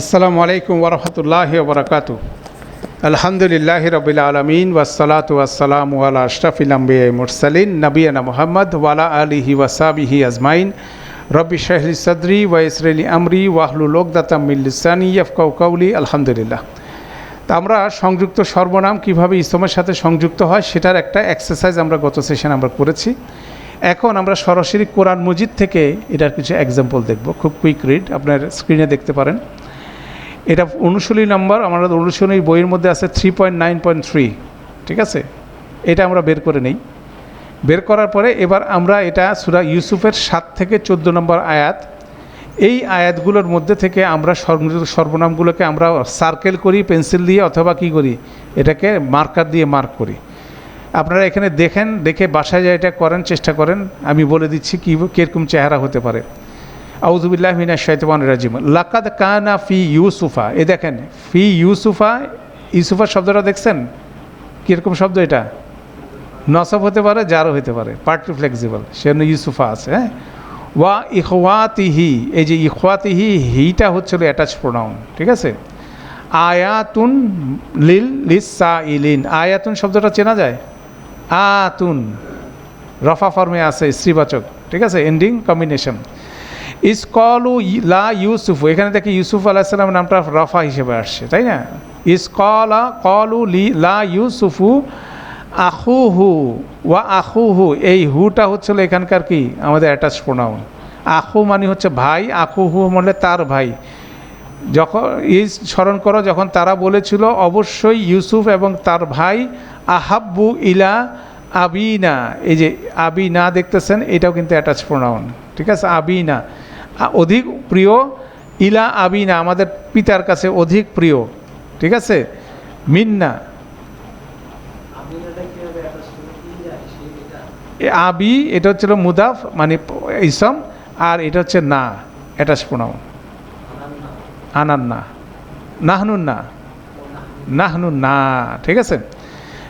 আসসালামু আলাইকুম ওরহমতুল্লাহ বরকাত আলহামদুলিল্লাহ রবিল আলমিন ওয়াসালাত ওয়াসালাম ওয়ালা আশরাফিল মুরসালিন নবিয়ানা মোহাম্মদ ওয়ালা আলিহি ওয়াসাবিহি আজমাইন। রব্বি শাহলি সদরি ওয়াইসরেলি আমরি ওয়াহলুল লোকদাতা মিল্লিসানি ইয়ফকাউ কাউলি, আলহামদুলিল্লাহ। তা আমরা সংযুক্ত সর্বনাম কীভাবে ইসলামের সাথে সংযুক্ত হয় সেটার একটা এক্সারসাইজ আমরা গত সেশন আমরা করেছি। এখন আমরা সরাসরি কোরআন মজিদ থেকে এটার কিছু এক্সাম্পল দেখব। খুব কুইক রিড আপনার স্ক্রিনে দেখতে পারেন। এটা অনুশীলনী নাম্বার আমাদের অনুশীলনী বইয়ের মধ্যে আছে three point nine point three ঠিক আছে? এটা আমরা বের করে নেই। বের করার পরে এবার আমরা এটা সুরা ইউসুফের সাত থেকে চোদ্দ নম্বর আয়াত, এই আয়াতগুলোর মধ্যে থেকে আমরা সর্ব- সর্বনামগুলোকে আমরা সার্কেল করি পেন্সিল দিয়ে অথবা কি করি? এটাকে মার্কার দিয়ে মার্ক করি। আপনারা এখানে দেখেন, দেখে বাসায় যা এটা করেন, চেষ্টা করেন। আমি বলে দিচ্ছি কী, কীরকম চেহারা হতে পারে। আউজুবিল্লাহ মিনা রাজিম। লাকাদ কানা ফি ইউসুফা। এ দেখেন, ফি ইউসুফা ইউসুফা শব্দটা দেখছেন? কীরকম শব্দ এটা? নসব হতে পারে যারও হতে পারে, পার্টি ফ্লেক্সিবল। সেজন্য ইউসুফা আছে হ্যাঁ? ওয়া ইখওয়াতিহি, এই যে ইখওয়াতিহি, হিটা হচ্ছিল অ্যাটাচ প্রোনাউন ঠিক আছে? আয়াতুন লিল লিসা ইলিন আয়াতুন শব্দটা চেনা যায়? আতুন। রফা ফর্মে আছে, স্ত্রীবাচক, ঠিক আছে? এন্ডিং কম্বিনেশন ইসকলু লা ইউসুফ, এখানে দেখি ইউসুফ আলাহিসাল্লাম নামটা রফা হিসেবে আসছে, তাই না? ইসকলা কলু লি লা ইউসুফু আহু হু ওয়া আহু হু এই হুটা হচ্ছিল এখানকার কি? আমাদের অ্যাটাচ প্রোনাউন আহু মানে হচ্ছে ভাই আহু হু মানে তার ভাই। যখন এই স্মরণ করো, যখন তারা বলেছিল, অবশ্যই ইউসুফ এবং তার ভাই আহাব্বু ইলা আবিনা। এই যে আবিনা দেখতেছেন, এটাও কিন্তু অ্যাটাচ প্রোনাউন ঠিক আছে? আবিনা। অধিক প্রিয় ইলা আবিনা আমাদের পিতার কাছে অধিক প্রিয়। ঠিক আছে? মিন্না। আবি এটা হচ্ছিল মুদাফ মানে ইসম আর এটা হচ্ছে না অ্যাটাচ প্রোনাউন। আনান্না। নাহনুন না নাহনুন না ঠিক আছে?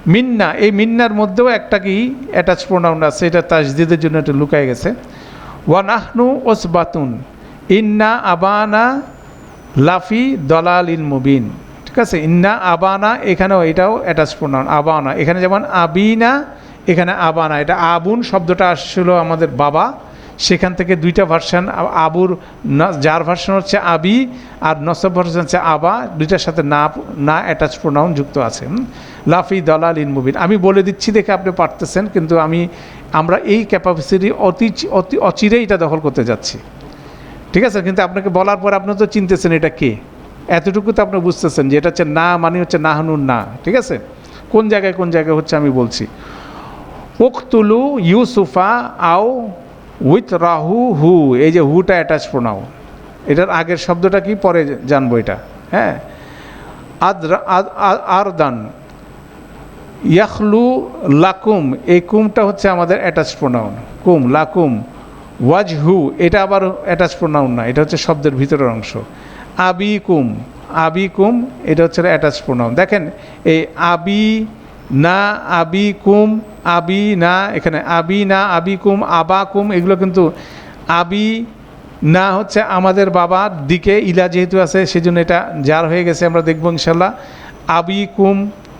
মিন্না এই মিন্নার মধ্যেও একটা কি অ্যাটাচ প্রোনাউন আছে এটা তাজদিদের জন্য একটু লুকায় গেছে। ওয়া নাহনু ওসবাতুন ইন্না আবানা লাফি দলাল ইন মুবিন। ঠিক আছে? ইন্না আবানা এখানেও এটাও অ্যাটাচ প্রোনাউন আবানা। এখানে যেমন আবিনা, এখানে আবানা। এটা আবুন শব্দটা আসছিল আমাদের বাবা। সেখান থেকে দুইটা ভার্সান আবুর যার ভার্সান হচ্ছে আবি আর নসব ভার্সন হচ্ছে আবা। দুইটার সাথে না না অ্যাটাচ প্রোনাউন যুক্ত আছে লাফি দলাল ইন মুবিন। আমি বলে দিচ্ছি দেখে আপনি পারতেছেন, কিন্তু আমি আমরা এই ক্যাপাসিটি অতি অতি অচিরেই এটা দখল করতে যাচ্ছি। ঠিক আছে? কিন্তু আপনাকে বলার পর আপনি তো চিনতেছেন এটা কে। এতটুকু তো আপনি বুঝতেছেন যে এটা হচ্ছে না মানে হচ্ছে না হানুন না। ঠিক আছে? কোন জায়গায় কোন জায়গায় হচ্ছে আমি বলছি। উকতুলু ইউসুফা আও উইথ রাহু হু। এই যে হুটা অ্যাটাচ প্রোনাও এটার আগের শব্দটা কি? পরে জানব এটা। হ্যাঁ? আদ আরদান। ইয়াখলু লাকুম, এই কুমটা হচ্ছে আমাদের অ্যাটাচ প্রোনাউন কুম, লাকুম, ওয়াজহু, এটা আবার অ্যাটাচ প্রোনাউন না, এটা হচ্ছে শব্দের ভিতরের অংশ। আবি কুম আবি কুম এটা হচ্ছে অ্যাটাচ প্রোনাউন দেখেন, এই আবি না আবি কুম আবি না, এখানে আবি না আবি কুম আবা কুম এগুলো কিন্তু আবি না হচ্ছে আমাদের বাবার দিকে ইলা যেহেতু আছে, সেজন্য এটা যার হয়ে গেছে, আমরা দেখব ইনশাল্লাহ। আবি কুম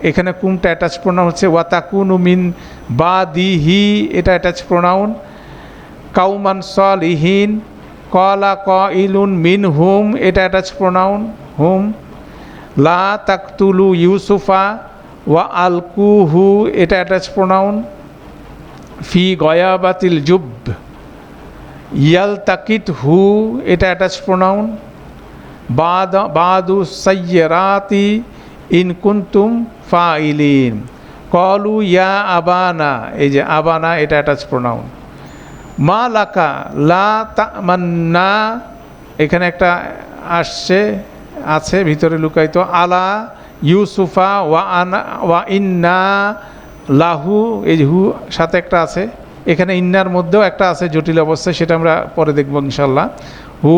এখানে কুমটা অ্যাটাচ প্রোনাউন হচ্ছে ওয়াতাকুন মিন বা দি হি এটা অ্যাটাচ প্রোনাউন কাউমান সল ইহিন কলা ক ইলুন মিন হুম, এটা অ্যাটাচ প্রোনাউন হুম। লা তাকতুলু ইউসুফা ওয়া আলকুহু, এটা অ্যাটাচ প্রোনাউন ফি গয়াবাতিল জুব ইয়াল তাকিত হু এটা অ্যাটাচ প্রোনাউন বাদ, বাদু সৈয়রাতি ইন কুন্তুম ফাইলিন। কলু ইয়া আবানা, এই যে আবানা, এটা অ্যাটাচ প্রোনাউন মা লাকা, লা তামান্না, এখানে একটা আসছে, আছে, ভিতরে লুকায়িত। আলা ইউসুফা ওয়া আনা, ওয়া ইন্না লাহু, এই হু, সাথে একটা আছে। এখানে ইন্নার মধ্যেও একটা আছে, জটিল অবস্থায়, সেটা আমরা পরে দেখব ইনশাল্লাহ হু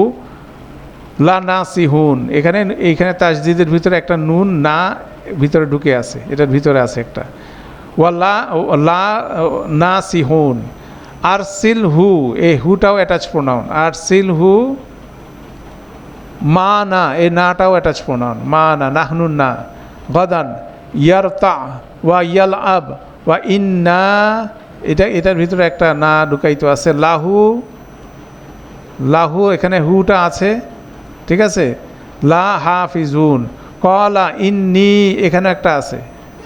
লা না সিহুন এখানে এইখানে তাজদিদের ভিতরে একটা নুন না, ভিতরে ঢুকে আছে। এটার ভিতরে আছে একটা। ওয়া লা লা না সিহুন আর সিল হু এই হুটাও অ্যাটাচ প্রোনাউন আর সিল হু মা না এই নাটাও অ্যাটাচ প্রোনাউন মা না নাহনুন না। গদান ইয়ার তা ওয়া ইয়াল আব ওয়া ইন না এটা, এটার ভিতরে একটা না ঢুকাইতো আছে। লাহু লাহু, এখানে হুটা আছে। ঠিক আছে? লা হাফিজুন। কলা ইন্নি, এখানে একটা আছে।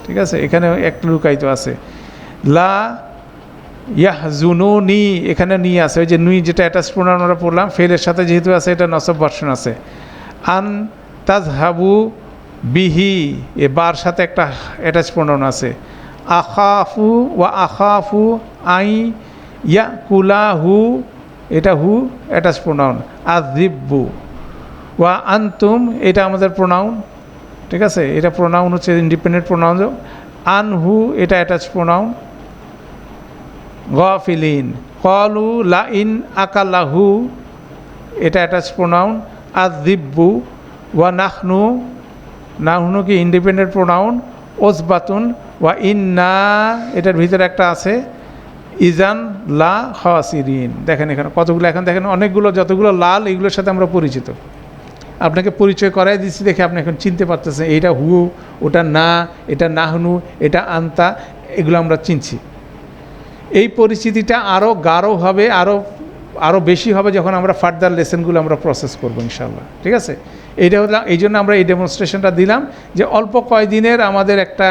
ঠিক আছে? এখানে একটা লুকাইতো আছে। লা ইয়াহজুনুনি, এখানে নিয়ে আছে। ওই যে নুই যেটা অ্যাটাচ প্রোনাউন আমরা পড়লাম। ফেলের সাথে যেহেতু আছে, এটা নসব ভার্সন আছে। আন তাজহাবু বিহি, এ বার সাথে একটা অ্যাটাচ প্রোনাউন আছে। আখাফু ওয়া আখাফু আই ইয়া কুলা হু এটা হু অ্যাটাচ প্রোনাউন আদিব্বু ওয়া আনতুম, এটা আমাদের প্রোনাউন ঠিক আছে? এটা প্রোনাউন হচ্ছে ইন্ডিপেন্ডেন্ট প্রোনাউন আনহু, এটা অ্যাটাচ প্রোনাউন গফিলিন, কলু লা ইন আকালাহু, এটা অ্যাটাচ প্রোনাউন আদিব্বু ওয়া নাহনু নাহনু কি ইন্ডিপেন্ডেন্ট প্রোনাউন ওসবাতুন, ওয়া ইন্না, এটার ভিতরে একটা আছে। ইজান লা খাসিরিন। দেখেন এখানে কতগুলো, এখন দেখেন অনেকগুলো, যতগুলো লাল, এগুলোর সাথে আমরা পরিচিত। আপনাকে পরিচয় করাই দিচ্ছি দেখে আপনি এখন চিনতে পারতেছেন এটা হু, ওটা না, এটা নাহনু, এটা আন্তা, এগুলো আমরা চিনছি। এই পরিচিতিটা আরও গাঢ় হবে আরও আরও বেশি হবে যখন আমরা ফার্দার লেসেনগুলো আমরা প্রসেস করব ইনশাল্লাহ ঠিক আছে? এইটা হলো, এই জন্য আমরা এই ডেমনস্ট্রেশনটা দিলাম যে অল্প কয়দিনের আমাদের একটা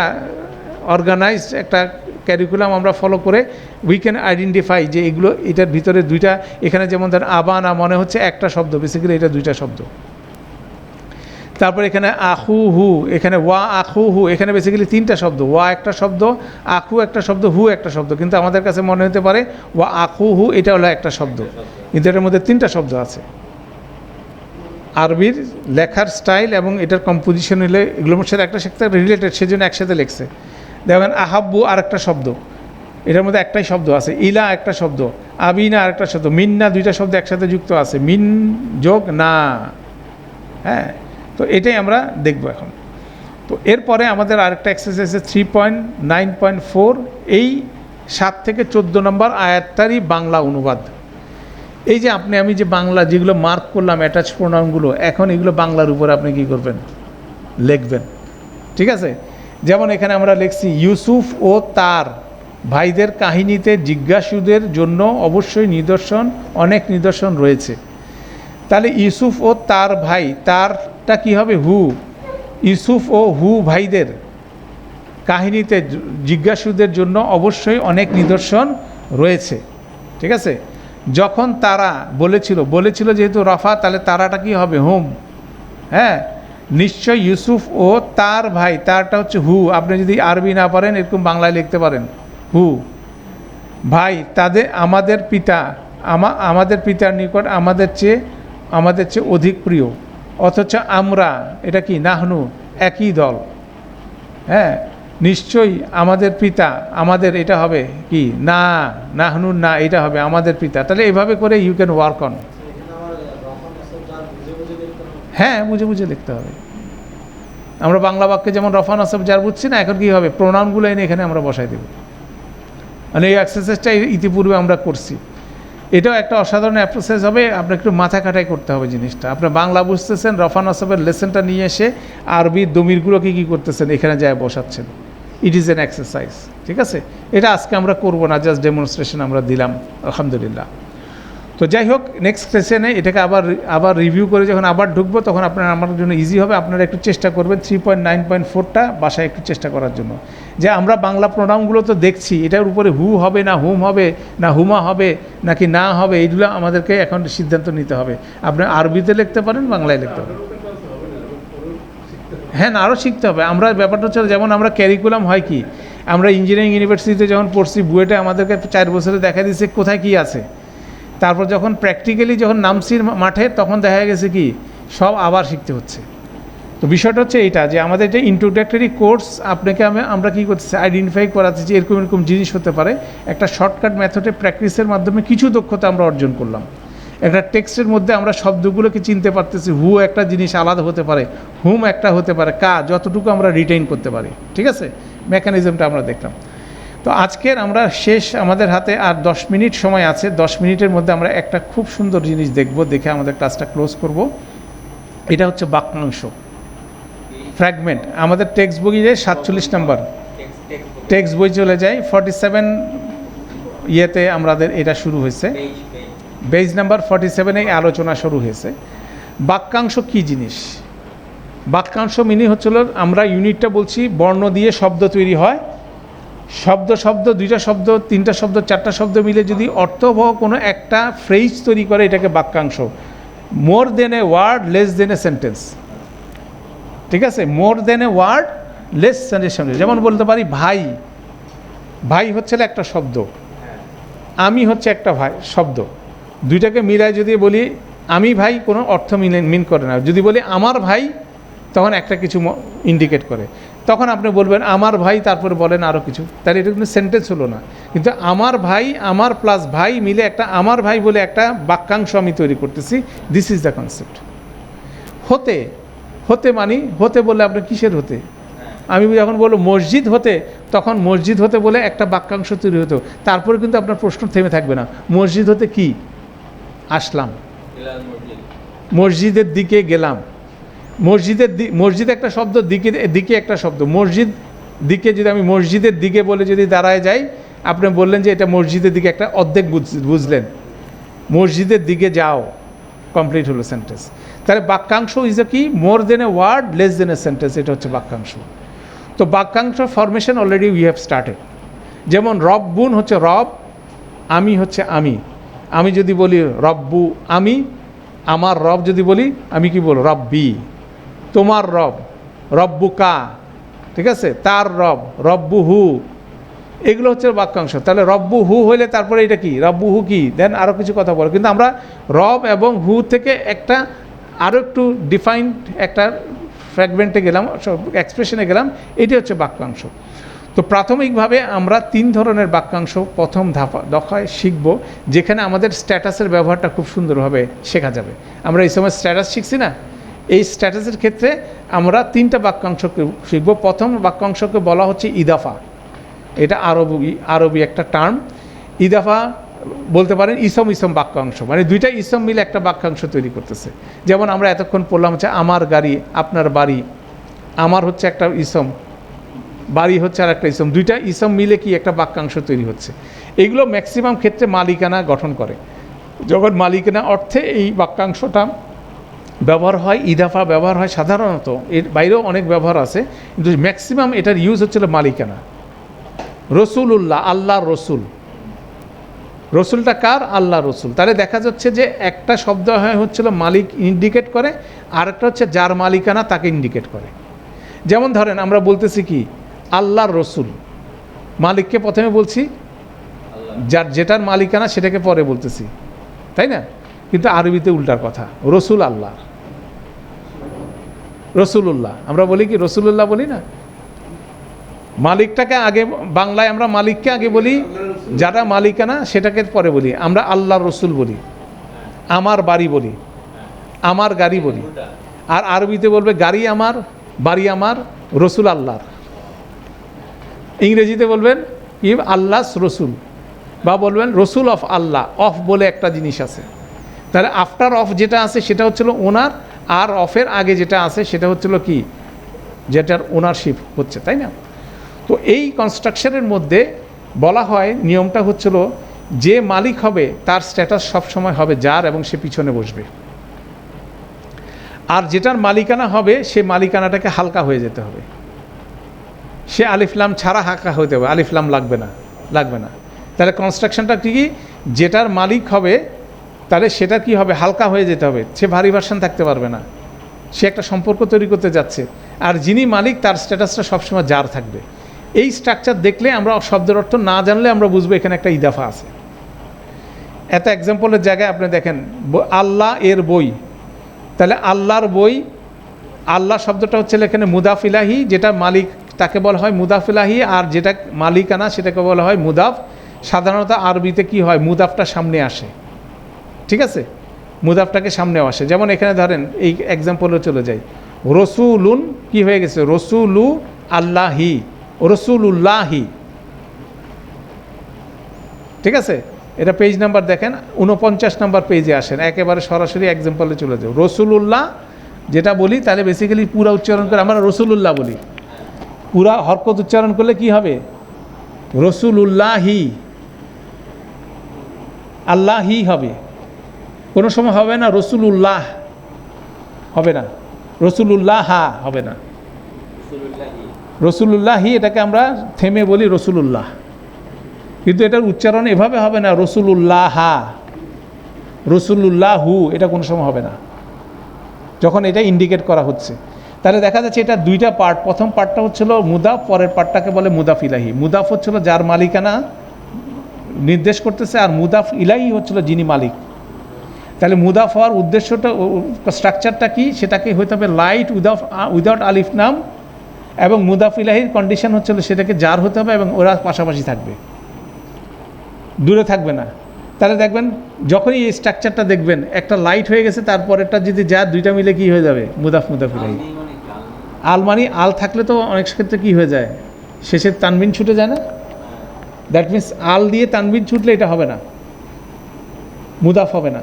অর্গানাইজড একটা ক্যারিকুলাম আমরা ফলো করে উই ক্যান আইডেন্টিফাই যে এগুলো, এটার ভিতরে দুইটা, এখানে যেমন ধরেন আবানা মনে হচ্ছে একটা শব্দ বেসিক্যালি এটা দুইটা শব্দ। তারপর এখানে আখু হু এখানে ওয়া আখু হু এখানে বেসিক্যালি তিনটা শব্দ। ওয়া একটা শব্দ, আখু একটা শব্দ, হু একটা শব্দ। কিন্তু আমাদের কাছে মনে হতে পারে, ওয়া আখু হু এটা হলো একটা শব্দ। কিন্তু এটার মধ্যে তিনটা শব্দ আছে। আরবির লেখার স্টাইল এবং এটার কম্পোজিশন হলে এগুলোর সাথে একটা সাথে রিলেটেড সেজন্য একসাথে লেখছে। দেখবেন আহাব্বু আর একটা শব্দ। এটার মধ্যে একটাই শব্দ আছে। ইলা একটা শব্দ। আবিনা আর একটা শব্দ। মিন্না দুইটা শব্দ একসাথে যুক্ত আছে। মিন যোগ না। হ্যাঁ? তো এটাই আমরা দেখব এখন। তো এরপরে আমাদের আরেকটা এক্সারসাইজ আছে three point nine point four এই সাত থেকে চোদ্দ নম্বর আয়াতটারই বাংলা অনুবাদ। এই যে আপনি, আমি যে বাংলা যেগুলো মার্ক করলাম অ্যাটাচ প্রোনাউনগুলো এখন এগুলো বাংলার উপরে আপনি কি করবেন? লিখবেন। ঠিক আছে? যেমন এখানে আমরা লিখছি, ইউসুফ ও তার ভাইদের কাহিনীতে জিজ্ঞাসুদের জন্য অবশ্যই নিদর্শন, অনেক নিদর্শন রয়েছে। তাহলে ইউসুফ ও তার ভাই তারটা কি হবে? হু। ইউসুফ ও হু ভাইদের কাহিনীতে জিজ্ঞাসুদের জন্য অবশ্যই অনেক নিদর্শন রয়েছে। ঠিক আছে? যখন তারা বলেছিল বলেছিল যেহেতু রফা, তাহলে তারাটা কি হবে? হুম। হ্যাঁ? নিশ্চয় ইউসুফ ও তার ভাই, তারটা হচ্ছে হু। আপনি যদি আরবি না পারেন, এরকম বাংলায় লিখতে পারেন। হু। ভাই, তাদের, আমাদের পিতা আমাদের পিতার নিকট আমাদের চেয়ে আমাদের চেয়ে অধিক প্রিয়। অথচ আমরা, এটা কি, নাহনু, একই দল। হ্যাঁ নিশ্চয়ই আমাদের পিতা, আমাদের এটা হবে কি, না, নাহনু, না, এটা হবে আমাদের পিতা। তাহলে এভাবে করে ইউ ক্যান ওয়ার্ক অন হ্যাঁ বুঝে বুঝে লিখতে হবে। আমরা বাংলা বাক্যে যেমন রফান আসব যার বুঝছি না, এখন কী হবে? প্রণামগুলো এনে এখানে আমরা বসাই দেব। মানে এই এক্সারসাইজটা ইতিপূর্বে আমরা করছি। এটাও একটা অসাধারণ অ্যাপ্রোসেস হবে। আপনার একটু মাথা কাটাই করতে হবে জিনিসটা। আপনার বাংলা বুঝতেছেন, রফান আসবের লেসেনটা নিয়ে এসে আরবি দমিরগুলোকে কী করতেছেন, এখানে যায় বসাচ্ছেন। ইট ইজ এন এক্সারসাইজ ঠিক আছে? এটা আজকে আমরা করব না জাস্ট ডেমনস্ট্রেশন আমরা দিলাম, আলহামদুলিল্লাহ। তো যাই হোক নেক্সট সেশনে এটাকে আবার আবার রিভিউ করে যখন আবার ঢুকবো, তখন আপনার, আমার জন্য ইজি হবে। আপনারা একটু চেষ্টা করবেন থ্রি পয়েন্ট নাইন পয়েন্ট ফোরটা বাসায় একটু চেষ্টা করার জন্য। যে আমরা বাংলা প্রোনাউনগুলো তো দেখছি, এটার উপরে হু হবে না হুম হবে, না হুমা হবে, নাকি না হবে, এইগুলো আমাদেরকে এখন সিদ্ধান্ত নিতে হবে। আপনি আরবিতে লিখতে পারেন, বাংলায় লিখতে পারেন। হ্যাঁ আরও শিখতে হবে। আমরা ব্যাপারটা হচ্ছে, যেমন আমরা ক্যারিকুলাম হয় কি, আমরা ইঞ্জিনিয়ারিং ইউনিভার্সিটিতে যখন পড়ছি, বুয়েটে আমাদেরকে চার বছরে দেখা দিচ্ছে কোথায় কি আছে। তারপর যখন প্র্যাকটিক্যালি যখন নামছি মাঠে, তখন দেখা গেছে কি, সব আবার শিখতে হচ্ছে। তো বিষয়টা হচ্ছে এইটা যে আমাদের যে ইন্ট্রোডাক্টরি কোর্স আপনাকে আমি, আমরা কী করতেছি আইডেন্টিফাই করাচ্ছি যে এরকম এরকম জিনিস হতে পারে। একটা শর্টকাট মেথডে প্র্যাকটিসের মাধ্যমে কিছু দক্ষতা আমরা অর্জন করলাম। একটা টেক্সটের মধ্যে আমরা শব্দগুলোকে চিনতে পারতেছি হু একটা জিনিস আলাদা হতে পারে হুম একটা হতে পারে কা যতটুকু আমরা রিটেইন করতে পারি। ঠিক আছে? মেকানিজমটা আমরা দেখলাম। তো আজকের আমরা শেষ আমাদের হাতে আর দশ মিনিট সময় আছে, দশ মিনিটের মধ্যে আমরা একটা খুব সুন্দর জিনিস দেখব, দেখে আমাদের ক্লাসটা ক্লোজ করব। এটা হচ্ছে বাক্যাংশ। ফ্র্যাগমেন্ট আমাদের টেক্সট বইয়ে সাতচল্লিশ নাম্বার। টেক্সট বই চলে যায় ফর্টি সেভেন ইয়েতে আমাদের এটা শুরু হয়েছে। পেজ নাম্বার ফর্টি সেভেনে আলোচনা শুরু হয়েছে। বাক্যাংশ কি জিনিস? বাক্যাংশ মিনি হচ্ছিল আমরা ইউনিটটা বলছি, বর্ণ দিয়ে শব্দ তৈরি হয়। শব্দ শব্দ, দুইটা শব্দ, তিনটা শব্দ, চারটা শব্দ মিলে যদি অর্থবহ কোনো একটা ফ্রেজ তৈরি করে, এটাকে বাক্যাংশ। More than a word less than a sentence ঠিক আছে? More than a word less sentence যেমন বলতে পারি, ভাই। ভাই হচ্ছে একটা শব্দ। আমি হচ্ছে একটা ভাই, শব্দ। দুইটাকে মিলায় যদি বলি, আমি ভাই কোনো অর্থ মিন করে না। যদি বলি, আমার ভাই তখন একটা কিছু ইন্ডিকেট করে। তখন আপনি বলবেন আমার ভাই তারপরে বলেন আরও কিছু। তাহলে এটা কিন্তু সেন্টেন্স হলো না। কিন্তু আমার ভাই আমার প্লাস ভাই মিলে একটা আমার ভাই বলে একটা বাক্যাংশ আমি তৈরি করতেছি। দিস ইজ দ্য কনসেপ্ট হতে হতে মানি হতে বলে আপনি কিসের হতে? আমি যখন বলব মসজিদ হতে তখন মসজিদ হতে বলে একটা বাক্যাংশ তৈরি হতো তারপরে কিন্তু আপনার প্রশ্ন থেমে থাকবে না। মসজিদ হতে কি? আসলাম। মসজিদের দিকে গেলাম। মসজিদের মসজিদ একটা শব্দ, দিকে দিকে একটা শব্দ। মসজিদ দিকে যদি আমি মসজিদের দিকে বলে যদি দাঁড়ায় যাই, আপনি বললেন যে এটা মসজিদের দিকে একটা অর্ধেক বুঝ- বুঝলেন। মসজিদের দিকে যাও। কমপ্লিট হলো সেন্টেন্স তাহলে বাক্যাংশ ইজ এ কি more than a word less than a sentence এটা হচ্ছে বাক্যাংশ। তো বাক্যাংশ formation already we have started যেমন রব বুন হচ্ছে রব, আমি হচ্ছে আমি। আমি যদি বলি রব্বু আমি, আমার রব যদি বলি, আমি কি বলব? রব্বি। তোমার রব রব্বু কা ঠিক আছে? তার রব রব্বু হু এগুলো হচ্ছে বাক্যাংশ। তাহলে রব্বু হু হইলে তারপরে এটা কি? রব্বু হু কি? দেন আরও কিছু কথা বলো। কিন্তু আমরা রব এবং হু থেকে একটা আরও একটু ডিফাইন্ড একটা ফ্র্যাগমেন্টে গেলাম এক্সপ্রেশনে গেলাম। এটি হচ্ছে বাক্যাংশ। তো প্রাথমিকভাবে আমরা তিন ধরনের বাক্যাংশ প্রথম ধাপা দফায় শিখব, যেখানে আমাদের স্ট্যাটাসের ব্যবহারটা খুব সুন্দরভাবে শেখা যাবে। আমরা এই সময় স্ট্যাটাস শিখছি না? এই স্ট্যাটাসের ক্ষেত্রে আমরা তিনটা বাক্যাংশকে শিখব। প্রথম বাক্যাংশকে বলা হচ্ছে ইদাফা। এটা আরবি আরবি একটা টার্ম ইদাফা বলতে পারেন ইসম ইসম বাক্যাংশ। মানে দুইটা ইসম মিলে একটা বাক্যাংশ তৈরি করতেছে। যেমন আমরা এতক্ষণ পড়লাম হচ্ছে আমার গাড়ি, আপনার বাড়ি। আমার হচ্ছে একটা ইসম, বাড়ি হচ্ছে আর একটা ইসম। দুইটা ইসম মিলে কি একটা বাক্যাংশ তৈরি হচ্ছে। এগুলো ম্যাক্সিমাম ক্ষেত্রে মালিকানা গঠন করে। যখন মালিকানা অর্থে এই বাক্যাংশটা ব্যবহার হয়, ইদাফা ব্যবহার হয় সাধারণত। এর বাইরেও অনেক ব্যবহার আছে, কিন্তু ম্যাক্সিমাম এটার ইউজ হচ্ছিল মালিকানা। রসুলুল্লাহ আল্লাহ রসুল। রসুলটা কার? আল্লাহ রসুল। তাহলে দেখা যাচ্ছে যে একটা শব্দ হয় হচ্ছিল মালিক ইন্ডিকেট করে আর একটা হচ্ছে যার মালিকানা তাকে ইন্ডিকেট করে। যেমন ধরেন আমরা বলতেছি কি, আল্লাহর রসুল। মালিককে প্রথমে বলছি, যার যেটার মালিকানা সেটাকে পরে বলতেছি। তাই না? কিন্তু আরবিতে উল্টার কথা, রসুল আল্লাহ। রসুলুল্লাহ। আমরা বলি কি রসুলুল্লাহ বলি না? মালিকটাকে আগে বাংলায় আমরা মালিককে আগে বলি, যারা মালিকানা সেটাকে পরে বলি। আমরা আল্লাহ রসুল বলি, আমার বাড়ি বলি, আমার গাড়ি বলি। আর আরবিতে বলবে, গাড়ি আমার, বাড়ি আমার, রসুল আল্লাহর। ইংরেজিতে বলবেন কি আল্লাহ রসুল। বা বলবেন, রসুল অফ আল্লাহ। অফ বলে একটা জিনিস আছে। তাহলে আফটার অফ যেটা আছে সেটা হচ্ছিল ওনার আর অফের আগে যেটা আছে সেটা হচ্ছিল কি? যেটার ওনারশিপ হচ্ছে, তাই না? তো এই কনস্ট্রাকশনের মধ্যে বলা হয় নিয়মটা হচ্ছিল যে মালিক হবে তার স্ট্যাটাস সবসময় হবে যার এবং সে পিছনে বসবে। আর যেটার মালিকানা হবে সে মালিকানাটাকে হালকা হয়ে যেতে হবে। সে আলিফলাম ছাড়া হালকা হতে হবে আলিফলাম লাগবে না লাগবে না। তাহলে কনস্ট্রাকশনটা কি? যেটার মালিক হবে তাহলে সেটা কি হবে? হালকা হয়ে যেতে হবে। সে ভারী ভার্সান থাকতে পারবে না। সে একটা সম্পর্ক তৈরি করতে যাচ্ছে। আর যিনি মালিক, তার স্ট্যাটাসটা সবসময় যার থাকবে। এই স্ট্রাকচার দেখলে আমরা শব্দের অর্থ না জানলে আমরা বুঝব এখানে একটা ইদাফা আছে। এত এক্সাম্পলের জায়গায় আপনি দেখেন আল্লাহ এর বই। তাহলে আল্লাহর বই, আল্লাহ শব্দটা হচ্ছে এখানে মুদাফিলাহি, যেটা মালিক তাকে বলা হয় মুদাফিলাহি, আর যেটা মালিকানা সেটাকে বলা হয় মুদাফ। সাধারণত আরবিতে কি হয়? মুদাফটা সামনে আসে। ঠিক আছে? মুদাফটাকে সামনেও আসে। যেমন এখানে ধরেন, এই এক্সাম্পলে চলে যাই। রসুলুন, কি হয়ে গেছে? রসুলু আল্লাহি, রসুলুল্লাহি। ঠিক আছে? এটা পেজ নাম্বার দেখেন উনপঞ্চাশ নাম্বার পেজে আসেন। একেবারে সরাসরি এক্সাম্পলে চলে যাও রসুলুল্লাহ, যেটা বলি, তাহলে বেসিক্যালি পুরা উচ্চারণ করে আমরা রসুলুল্লাহ বলি। পুরা হরকত উচ্চারণ করলে কি হবে? রসুলুল্লাহি। আল্লাহি হবে। কোনো সময় হবে না রসুলুল্লাহ হবে না। রসুলুল্লাহা হবে না। রসুলুল্লাহি এটাকে আমরা থেমে বলি রসুলুল্লাহ। কিন্তু এটার উচ্চারণ এভাবে হবে না রসুল উল্লাহ রসুলুল্লাহা। রসুলুল্লাহু এটা কোনো সময় হবে না। যখন এটা ইন্ডিকেট করা হচ্ছে। তাহলে দেখা যাচ্ছে এটা দুইটা পার্ট প্রথম পার্টটা হচ্ছিল মুদাফ, পরের পার্টটাকে বলে মুদাফ ইলাহি। মুদাফ হচ্ছিল যার মালিকানা নির্দেশ করতেছে আর মুদাফ ইলাহি হচ্ছিল যিনি মালিক। তাহলে মুদাফ হওয়ার উদ্দেশ্যটা স্ট্রাকচারটা কি? সেটাকে হইতে হবে লাইট উইদাউট উইদাউট আলিফ নাম এবং মুদাফ ইলাহির কন্ডিশন হচ্ছিল সেটাকে জার হতে হবে এবং ওরা পাশাপাশি থাকবে। দূরে থাকবে না। তাহলে দেখবেন, যখনই এই স্ট্রাকচারটা দেখবেন, একটা লাইট হয়ে গেছে, তারপরেরটা যদি যা দুইটা মিলে কি হয়ে যাবে? মুদাফ মুদাফ ইলাহি। আল মানে আল থাকলে তো অনেক ক্ষেত্রে কি হয়ে যায়? শেষে তানবিন ছুটে যায় না? দ্যাট মিন্স আল দিয়ে তানবিন ছুটলে এটা হবে না। মুদাফ হবে না।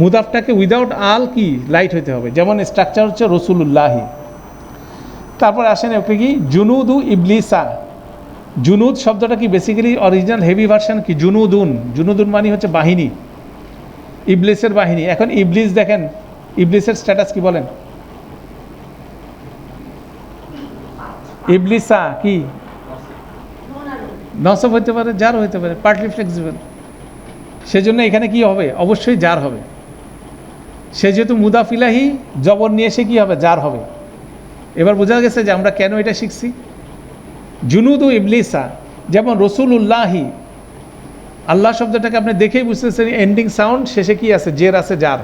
মুদাফটাকে উইদাউট আল কি? লাইট হইতে হবে। যেমন স্ট্রাকচার হচ্ছে রসুলুল্লাহি। তারপর আসেন একটু কি? জুনুদু ইবলিসা। জুনুদ শব্দটা কি? বেসিক্যালি অরিজিনাল হেভি ভার্সন কি? জুনুদুন। জুনুদুন মানে হচ্ছে বাহিনী। ইবলিসের বাহিনী। এখন ইবলিস দেখেন, ইবলিসের স্ট্যাটাস কি বলেন? ইবলিসা কি? নসব হইতে পারে জার হইতে পারে পার্টলি ফ্লেক্সিবল সেজন্য এখানে কি হবে? অবশ্যই জার হবে। সে যেহেতু মুদাফিলাহি জবর নিয়ে এসে কী হবে? যার হবে। এবার বোঝা গেছে যে আমরা কেন এটা শিখছি? জুনুদু ইবলিসা, যেমন রসুল উল্লাহি আল্লাহ শব্দটাকে আপনি দেখেই বুঝতেছেন এন্ডিং সাউন্ড শেষে কি আছে? জের আছে যার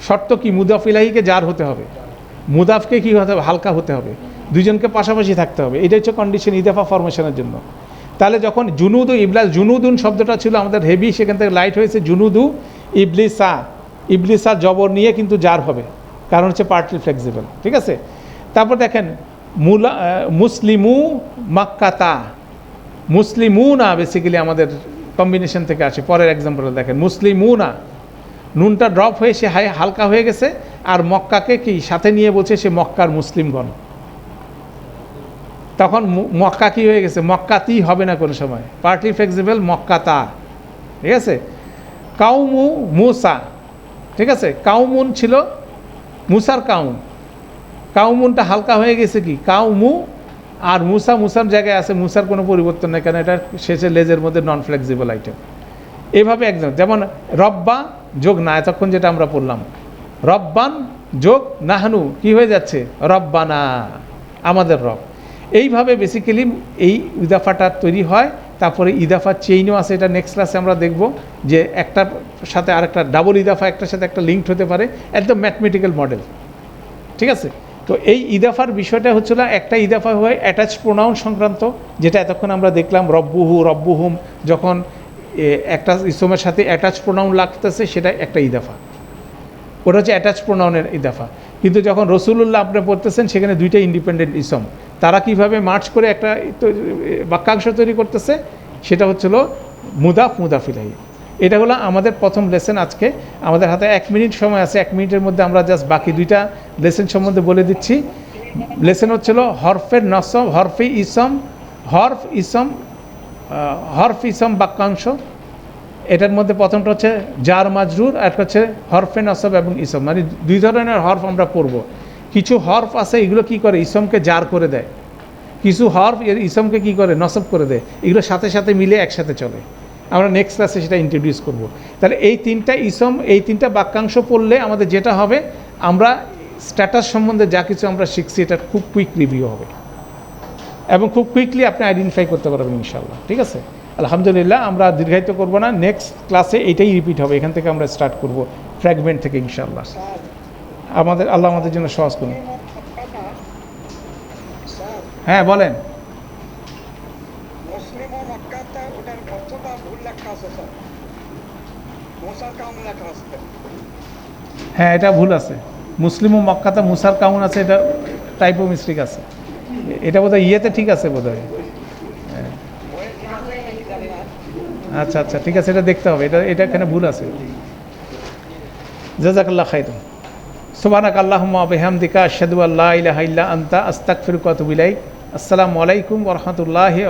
শর্ত কি? মুদাফিলাহিকে যার হতে হবে। মুদাফকে কি হতে হবে? হালকা হতে হবে। দুজনকে পাশাপাশি থাকতে হবে। এটা হচ্ছে কন্ডিশন ইদাফা ফরমেশনের জন্য। তাহলে যখন জুনুদু ইবলাস, জুনুদুন শব্দটা ছিল আমাদের হেভি, সেখান থেকে লাইট হয়েছে জুনুদু ইবলিসা। ইবলিসা জবর নিয়ে কিন্তু জার হবে। কারণ হচ্ছে পার্টলি ফ্লেক্সিবল ঠিক আছে? তারপর দেখেন, মুলা মুসলিমু মাক্কাতা। মুসলিমু না বেসিক্যালি আমাদের কম্বিনেশন থেকে আসে। পরের এক্সাম্পল দেখেন মুসলিমু না নুনটা ড্রপ হয়ে সে হাই হালকা হয়ে গেছে, আর মক্কাকে কি সাথে নিয়ে বলছে সে মক্কার মুসলিমগণ। তখন মক্কা কি হয়ে গেছে? মক্কাতেই হবে না কোনো সময়। পার্টলি ফ্লেক্সিবল মক্কাতা। ঠিক আছে? কাউমু মুসা। ঠিক আছে? কাউমুন ছিল মুসার কাউম কাউমুনটা হালকা হয়ে গেছে কি? কাউমু আর মুসা, মুসার জায়গায় আছে, মুসার কোনো পরিবর্তন নেই কেন এটা শেষে লেজের মধ্যে নন ফ্লেক্সিবল আইটেম এইভাবে একদম যেমন রব্বা যোগ না, এতক্ষণ যেটা আমরা পড়লাম। রব্বান যোগ নাহানু, কি হয়ে যাচ্ছে? রব্বানা, আমাদের রব। এইভাবে বেসিক্যালি এই উদাফাটা তৈরি হয় তারপরে ইদাফার চেইনও আছে, এটা নেক্সট ক্লাসে আমরা দেখব যে একটার সাথে আরেকটা ডাবল ইদাফা, একটার সাথে একটা লিঙ্কড হতে পারে একদম ম্যাথমেটিক্যাল মডেল ঠিক আছে? তো এই ইদাফার বিষয়টা হচ্ছিল একটা ইদাফা হয়ে অ্যাটাচ প্রোনাউন সংক্রান্ত, যেটা এতক্ষণ আমরা দেখলাম, রব্বুহু, রব্বুহুম, যখন একটা ইসমের সাথে অ্যাটাচ প্রোনাউন লাগতেছে, সেটা একটা ইদাফা। ওটা হচ্ছে অ্যাটাচ প্রোনাউনের ইদাফা। কিন্তু যখন রসুলুল্লাহ আপনি পড়তেছেন, সেখানে দুইটা ইন্ডিপেন্ডেন্ট ইসম। তারা কীভাবে মার্চ করে একটা বাক্যাংশ তৈরি করতেছে, সেটা হচ্ছিল মুদাফ মুদাফিলাহি এটা হলো আমাদের প্রথম লেসেন আজকে। আমাদের হাতে এক মিনিট সময় আছে, এক মিনিটের মধ্যে আমরা জাস্ট বাকি দুইটা লেসেন সম্বন্ধে বলে দিচ্ছি। লেসেন হচ্ছিল হরফের নসব, হরফে ইসম, হরফ ইসম হরফ ইসম বাক্যাংশ। এটার মধ্যে প্রথমটা হচ্ছে জার মাজরুর, আর একটা হচ্ছে হরফে নসব এবং ইসম। মানে দুই ধরনের হরফ আমরা পড়ব। কিছু হরফ আছে, এগুলো কি করে? ইসমকে জার করে দেয়। কিছু হরফ ইসমকে কি করে? নসব করে দেয়। এগুলো সাথে সাথে মিলে একসাথে চলে। আমরা নেক্সট ক্লাসে সেটা ইন্ট্রোডিউস করব। তাহলে এই তিনটা ইসম, এই তিনটা বাক্যাংশ পড়লে আমাদের যেটা হবে, আমরা স্ট্যাটাস সম্বন্ধে যা কিছু আমরা শিখছি, এটা খুব কুইক রিভিউ হবে। এবং খুব কুইকলি আপনি আইডেন্টিফাই করতে পারবেন ইনশাল্লাহ ঠিক আছে? আলহামদুলিল্লাহ, আমরা দীর্ঘায়িত করব না। নেক্সট ক্লাসে এটাই রিপিট হবে। এখান থেকে আমরা স্টার্ট করব। ফ্র্যাগমেন্ট থেকে ইনশাল্লাহ আমাদের আল্লাহ আমাদের জন্য সহজ করুন। হ্যাঁ বলেন। ও হ্যাঁ এটা ভুল আছে। মুসলিম ও মক্কাতে মুসার কাউন আছে এটা টাইপো মিস্টেক আছে। এটা বোধহয় ইয়েতে ঠিক আছে বোধহয়। হ্যাঁ। আচ্ছা আচ্ছা ঠিক আছে এটা দেখতে হবে। এটা এটা এখানে ভুল আছে। জাজাকাল্লাহ খাইরুন সুবানাক আল্লাহমা বেহামদিকা শেদু আল্লাহ ইলাহা ইল্লা আনতা, আস্তাগফিরুকা ওয়া আতুবু ইলাইক। আসসালামু আলাইকুম ওয়া রাহমাতুল্লাহি